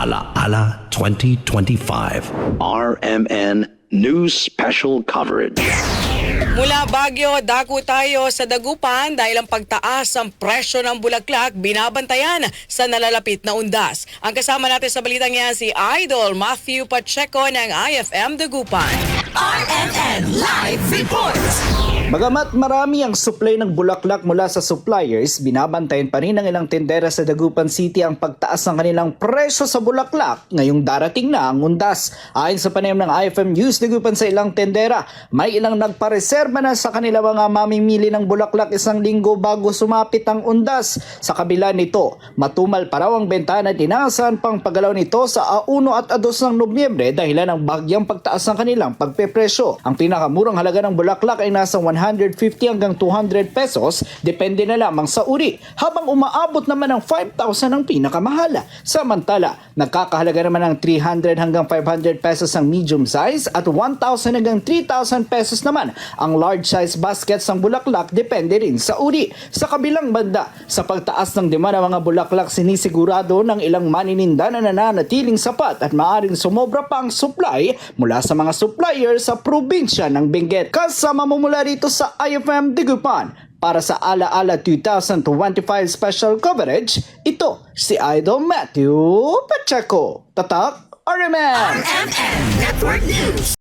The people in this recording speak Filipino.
Ala Ala 2025. RMN News Special Coverage. Mula Baguio, dako tayo sa Dagupan dahil ang pagtaas ng presyo ng bulaklak binabantayan sa nalalapit na undas. Ang kasama natin sa balitang yan si Idol Matthew Pacheco ng IFM Dagupan. RMN Live Report! Bagamat marami ang supply ng bulaklak mula sa suppliers, binabantayan pa rin ng ilang tendera sa Dagupan City ang pagtaas ng kanilang presyo sa bulaklak ngayong darating na ang undas. Ayon sa panayam ng IFM News Dagupan sa ilang tendera, may ilang nagpareserba na sa kanila mga mamimili ng bulaklak isang linggo bago sumapit ang undas. Sa kabila nito, matumal pa raw ang benta na tinaasan pang paggalaw nito sa A1 at A2 ng Nobyembre dahilan ng bagyang pagtaas ng kanilang pagpepresyo. Ang pinakamurang halaga ng bulaklak ay nasa 150 hanggang 200 pesos, depende na lamang sa uri, habang umaabot naman ng 5,000 ang pinakamahala. Samantala, nagkakahalaga naman ng 300 hanggang 500 pesos ang medium size at 1,000 hanggang 3,000 pesos naman ang large size baskets ng bulaklak depende rin sa uri. Sa kabilang banda, sa pagtaas ng demand ng mga bulaklak sinisigurado ng ilang manininda na nananatiling sapat at maaring sumobra pa ang supply mula sa mga supplier sa probinsya ng Benguet. Kasama mo mula rito sa IFM Digupan para sa Ala Ala 2025 special coverage, ito si Idol Matthew Pacheco. Tatak, RMN! RMN Network News!